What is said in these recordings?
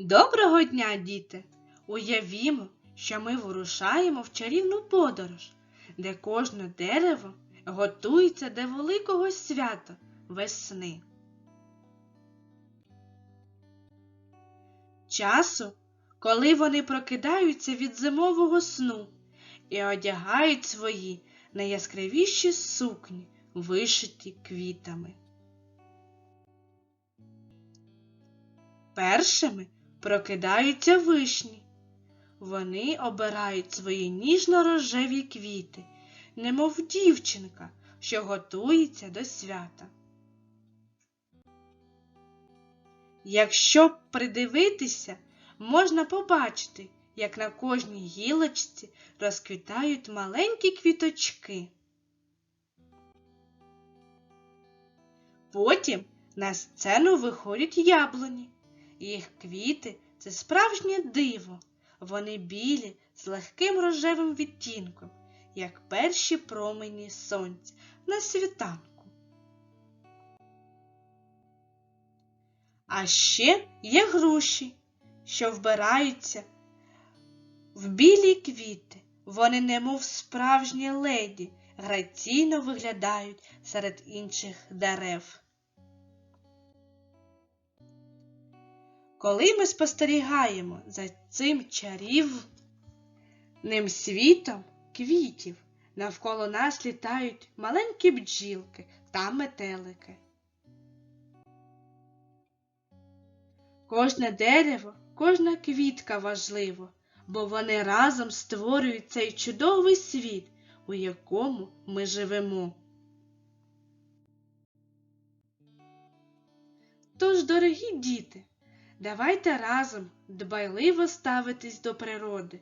Доброго дня, діти! Уявімо, що ми вирушаємо в чарівну подорож, де кожне дерево готується до великого свята весни. Часу, коли вони прокидаються від зимового сну і одягають свої найяскравіші сукні, вишиті квітами. Першими прокидаються вишні. Вони обирають свої ніжно-рожеві квіти, немов дівчинка, що готується до свята. Якщо придивитися, можна побачити, як на кожній гілочці розквітають маленькі квіточки. Потім на сцену виходять яблуні. Їх квіти це справжнє диво. Вони білі з легким рожевим відтінком, як перші промені сонця на світанку. А ще є груші, що вбираються в білі квіти. Вони, немов справжні леді, граційно виглядають серед інших дерев. Коли ми спостерігаємо за цим чарівним світом квітів, навколо нас літають маленькі бджілки та метелики. Кожне дерево, кожна квітка важливо, бо вони разом створюють цей чудовий світ, у якому ми живемо. Тож, дорогі діти, Давайте разом дбайливо ставитись до природи,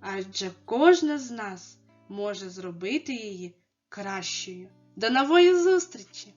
адже кожна з нас може зробити її кращою. До нової зустрічі!